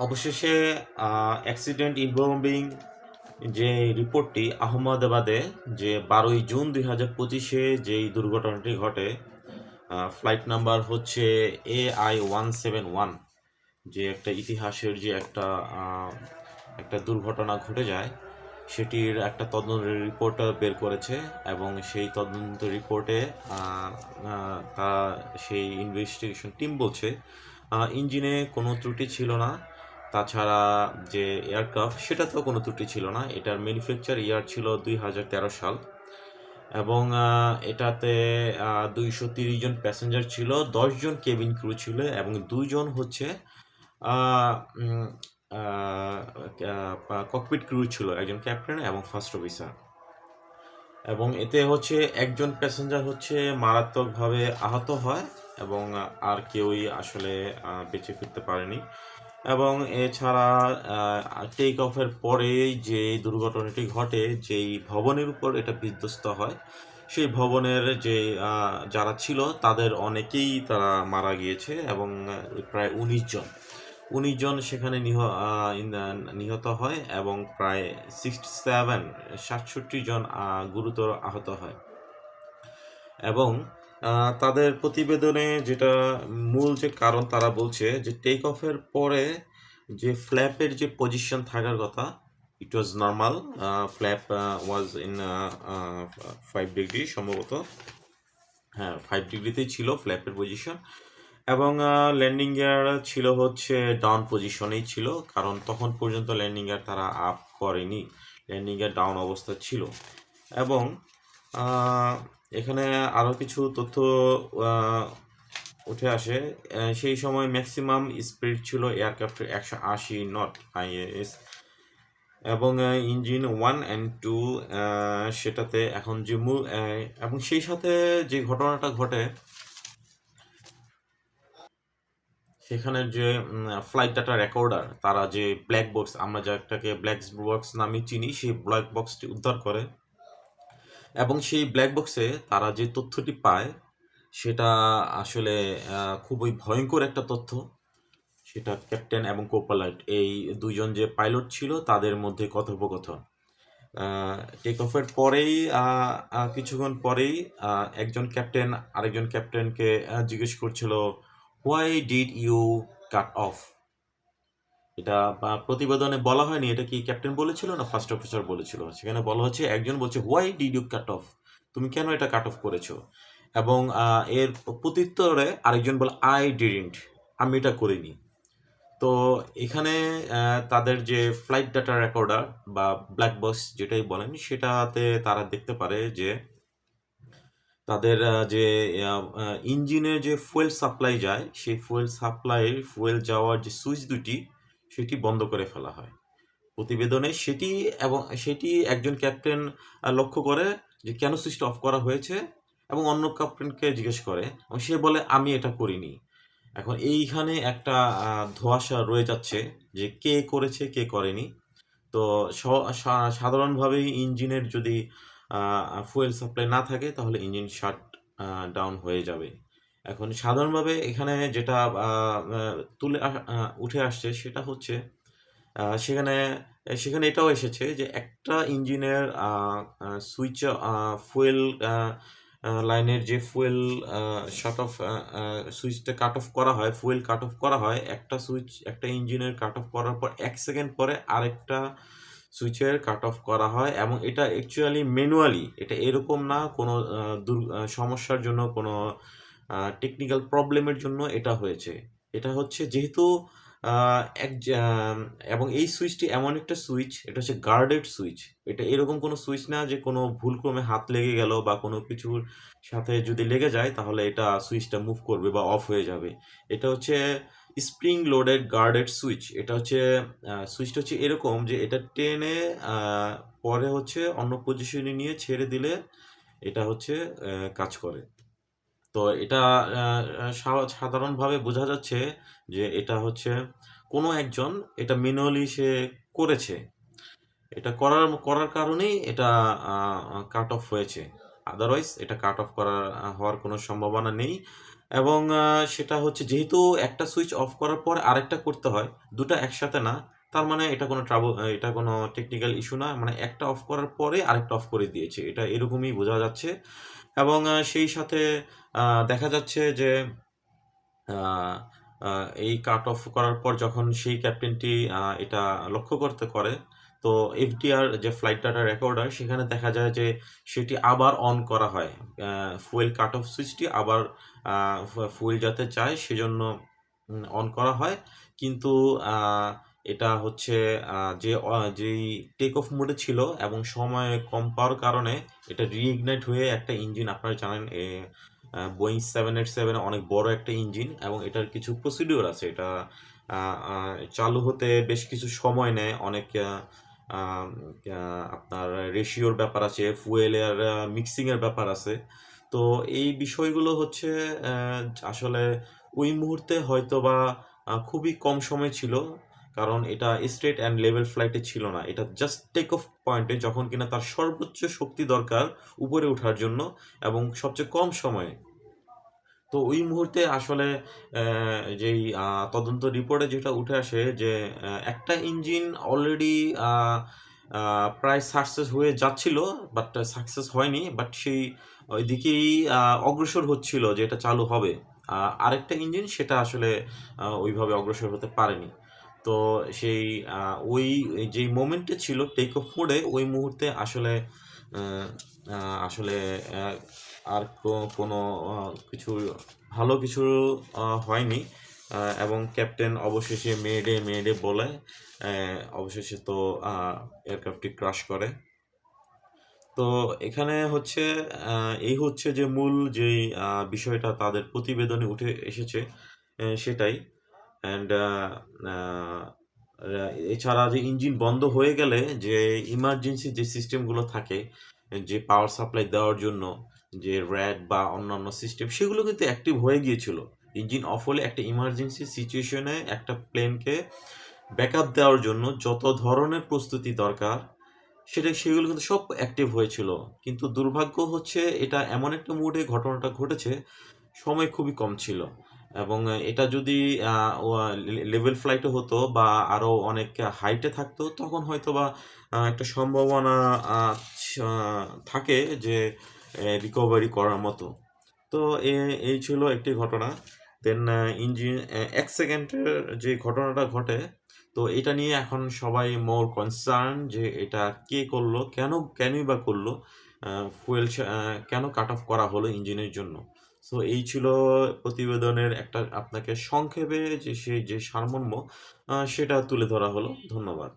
অবশেষে accident involving যে রিপোর্টটি আহমেদাবাদে যে বারোই জুন দুই হাজার পঁচিশে যেই দুর্ঘটনাটি ঘটে ফ্লাইট নাম্বার হচ্ছে A I one seven one যে একটা ইতিহাসের যে একটা একটা দুর্ঘটনা ঘটে যায়, সেটির একটা তদন্ত রিপোর্ট বের করেছে এবং সেই তদন্ত রিপোর্টে তা সেই ইনভেস্টিগেশন টিম বলছে ইঞ্জিনে কোনো ত্রুটি ছিল না তাছাড়া যে এয়ারক্রাফট সেটাতেও কোনো ত্রুটি ছিল না। এটার ম্যানুফ্যাকচার ইয়ার ছিল দুই হাজার তেরো সাল। এবং এটাতে দুইশো তিরিশ জন প্যাসেঞ্জার ছিল দশজন কেবিন ক্রু ছিল, এবং দুইজন হচ্ছে ককপিট ক্রু ছিল, একজন ক্যাপ্টেন এবং ফার্স্ট অফিসার এবং এতে হচ্ছে একজন প্যাসেঞ্জার হচ্ছে মারাত্মকভাবে আহত হয়, এবং আর কেউই আসলে বেঁচে ফিরতে পারেনি। এবং এছাড়া টেক অফের পরেই যে দুর্ঘটনাটি ঘটে, যেই ভবনের উপর এটা বিধ্বস্ত হয়, সেই ভবনের যে যারা ছিল, তাদের অনেকেই তারা মারা গিয়েছে এবং প্রায় উনিশ জন। উনিশ জন সেখানে নিহ নিহত হয় এবং প্রায় সিক্সটি সেভেন সাতষট্টি জন গুরুতর আহত হয়। এবং তাদের প্রতিবেদনে যেটা মূল যে কারণ তারা বলছে যে টেক অফের পরে যে ফ্ল্যাপের যে পজিশন থাকার কথা it was normal flap was in five degree সম্ভবত। হ্যাঁ ফাইভ ডিগ্রিতেই ছিল ফ্ল্যাপের পজিশন এবং ল্যান্ডিং গিয়ার ছিল হচ্ছে ডাউন পজিশনেই ছিল, কারণ তখন পর্যন্ত ল্যান্ডিং গিয়ার তারা আপ করেনি। ল্যান্ডিং গিয়ার ডাউন অবস্থা ছিল। এবং এখানে আরও কিছু তথ্য উঠে আসে। সেই সময় ম্যাক্সিমাম স্পিড ছিল এয়ারক্রাফটের একশো আশি নট আইএএস এবং ইঞ্জিন ওয়ান অ্যান্ড টু সেটাতে এখন যে মূল এবং সেই সাথে যে ঘটনাটা ঘটে সেখানের যে ফ্লাইট ডাটা রেকর্ডার তারা যে ব্ল্যাক বক্স আমরা যাটাকে ব্ল্যাক বক্স নামে চিনি, সেই ব্ল্যাক বক্সটি উদ্ধার করে। এবং সেই ব্ল্যাক বক্সে তারা যে তথ্যটি পায়, সেটা আসলে খুবই ভয়ঙ্কর একটা তথ্য। সেটা ক্যাপ্টেন এবং কোপাইলট এই দুজন যে পাইলট ছিল, তাদের মধ্যে কথোপকথন। টেক অফের পরেই কিছুক্ষণ পরেই একজন ক্যাপ্টেন আরেকজন ক্যাপ্টেনকে জিজ্ঞেস করছিল why did you cut off এটা প্রতিবেদনে বলা হয়নি, এটা কি ক্যাপ্টেন বলেছিল না ফার্স্ট অফিসার বলেছিল? সেখানে বলা হচ্ছে, একজন বলছে why did you cut off তুমি কেন এটা কাট অফ করেছ? এবং এর প্রত্যুত্তরে আরেকজন বলে আই ডিডন্ট আমি এটা করিনি। তো এখানে তাদের যে ফ্লাইট ডাটা রেকর্ডার বা ব্ল্যাক বক্স যেটাই বলেন, সেটাতে তারা দেখতে পারে যে তাদের যে ইঞ্জিনের যে ফুয়েল সাপ্লাই যায়, সেই ফুয়েল সাপ্লাইয়ের ফুয়েল যাওয়ার যে সুইচ দুটি সেটি বন্ধ করে ফেলা হয়। প্রতিবেদনে সেটি এবং সেটি একজন ক্যাপ্টেন লক্ষ্য করে যে কেন সুইচটা অফ করা হয়েছে এবং অন্য ক্যাপ্টেনকে জিজ্ঞেস করে এবং সে বলে, আমি এটা করিনি। এখন এইখানে একটা ধোঁয়াশা রয়ে যাচ্ছে যে কে করেছে, কে করেনি। তো সাধারণভাবেই ইঞ্জিনের যদি ফুয়েল সাপ্লাই না থাকে তাহলে ইঞ্জিন শাট ডাউন হয়ে যাবে। এখন সাধারণভাবে এখানে যেটা তুলে উঠে আসছে সেটা হচ্ছে সেখানে সেখানে এটাও এসেছে যে একটা ইঞ্জিনের সুইচ ফুয়েল লাইনের যে ফুয়েল শাট অফ সুইচটা কাট অফ করা হয়, ফুয়েল কাট অফ করা হয়, একটা সুইচ, একটা ইঞ্জিনের কাট অফ করার পর এক সেকেন্ড পরে আরেকটা সুইচের কাট অফ করা হয় এবং এটা অ্যাকচুয়ালি ম্যানুয়ালি এটা এরকম না কোনো সমস্যার জন্য কোনো টেকনিক্যাল প্রবলেমের জন্য এটা হয়েছে। এটা হচ্ছে যেহেতু এক এবং এই সুইচটি এমন একটা সুইচ এটা হচ্ছে গার্ডেড সুইচ এটা এরকম কোনো সুইচ না যে কোনো ভুলক্রমে হাত লেগে গেল বা কোনো কিছুর সাথে যদি লেগে যায়, তাহলে এটা সুইচটা মুভ করবে বা অফ হয়ে যাবে। এটা হচ্ছে স্প্রিং লোডেড গার্ডেড সুইচ এটা হচ্ছে সুইচটা হচ্ছে এরকম যে এটা টেনে পরে হচ্ছে অন্য পজিশনে নিয়ে ছেড়ে দিলে এটা হচ্ছে কাজ করে। তো এটা সাধারণভাবে বোঝা যাচ্ছে যে এটা হচ্ছে কোনো একজন, এটা ম্যানুয়ালি সে করেছে। এটা করার করার কারণেই এটা কাট অফ হয়েছে। আদারওয়াইজ এটা কাট অফ করার হওয়ার কোনো সম্ভাবনা নেই। এবং সেটা হচ্ছে যেহেতু একটা সুইচ অফ করার পর আরেকটা করতে হয়, দুটো একসাথে না, তার মানে এটা কোনো ট্রাবল এটা কোনো টেকনিক্যাল ইস্যু না। মানে একটা অফ করার পরে আরেকটা অফ করে দিয়েছে। এটা এরকমই বোঝা যাচ্ছে। এবং সেই সাথে দেখা যাচ্ছে যে এই কাট অফ করার পর যখন সেই ক্যাপ্টেনটি এটা লক্ষ্য করতে করে, তো এফডিআর যে ফ্লাইট ডাটা রেকর্ডার সেখানে দেখা যায় যে সেটি আবার অন করা হয়। ফুয়েল কাট অফ সুইচটি আবার ফুয়েল যাতে চায় সেজন্য অন করা হয়। কিন্তু এটা হচ্ছে যে যেই টেক অফ মোডে ছিল এবং সময় কম পাওয়ার কারণে এটা রিইগনাইট হয়ে একটা ইঞ্জিন আপনারা জানেন বোয়িং সেভেন এইট সেভেন অনেক বড় একটা ইঞ্জিন এবং এটার কিছু প্রসিডিওর আছে। এটা চালু হতে বেশ কিছু সময় নেয়। অনেক আপনার রেশিওর ব্যাপার আছে ফুয়েল ফুয়েলের মিক্সিংয়ের ব্যাপার আছে। তো এই বিষয়গুলো হচ্ছে আসলে ওই মুহূর্তে হয়তো বা খুবই কম সময় ছিল। কারণ এটা স্ট্রেট অ্যান্ড লেভেল ফ্লাইটে ছিল না। এটা জাস্ট টেক অফ পয়েন্টে যখন কিনা তার সর্বোচ্চ শক্তি দরকার উপরে ওঠার জন্য এবং সবচেয়ে কম সময়ে। তো ওই মুহূর্তে আসলে যেই তদন্ত রিপোর্টে যেটা উঠে আসে যে একটা ইঞ্জিন অলরেডি প্রায় সাকসেস হয়ে যাচ্ছিল বাট সাকসেস হয়নি বাট সেই ওইদিকেই অগ্রসর হচ্ছিল যে এটা চালু হবে। আরেকটা ইঞ্জিন সেটা আসলে ওইভাবে অগ্রসর হতে পারেনি। তো সেই ওই, যেই মোমেন্টে ছিল টেক অফ মোডে ওই মুহূর্তে আসলে আসলে আর কোনো কিছু ভালো কিছু হয়নি। এবং ক্যাপ্টেন অবশেষে মেয়েডে মেয়েডে বলে অবশেষে তো এয়ারক্রাফটটি ক্রাশ করে। তো এখানে হচ্ছে এই হচ্ছে যে মূল যেই বিষয়টা তাদের প্রতিবেদনে উঠে এসেছে সেটাই। অ্যান্ড এছাড়া যে ইঞ্জিন বন্ধ হয়ে গেলে যে ইমার্জেন্সি যে সিস্টেমগুলো থাকে, যে পাওয়ার সাপ্লাই দেওয়ার জন্য, যে র্যাড বা অন্যান্য সিস্টেম সেগুলো কিন্তু অ্যাক্টিভ হয়ে গিয়েছিল। ইঞ্জিন অফ হলে একটা ইমার্জেন্সি সিচুয়েশনে একটা প্লেনকে ব্যাকআপ দেওয়ার জন্য যত ধরনের প্রস্তুতি দরকার, সেটা সেগুলো কিন্তু সব অ্যাক্টিভ হয়েছিল। কিন্তু দুর্ভাগ্য হচ্ছে এটা এমন একটা মুডে ঘটনাটা ঘটেছে, সময় খুবই কম ছিল। এবং এটা যদি লেভেল ফ্লাইটে হতো বা আরও অনেক হাইটে থাকতো, তখন হয়তো বা একটা সম্ভাবনা থাকে যে রিকভারি করার মতো। তো এই ছিল একটি ঘটনা। দেন ইঞ্জিন এক সেকেন্ডের যে ঘটনাটা ঘটে, তো এটা নিয়ে এখন সবাই মোর কনসার্ন যে এটা কে করল, কেন, কেনই বা করল ফুয়েল কেন কাট অফ করা হলো ইঞ্জিনের জন্য। সো এই ছিল প্রতিবেদনের একটা আপনাকে সংক্ষেপে যে সেই যে সারমর্ম সেটা তুলে ধরা হলো। ধন্যবাদ।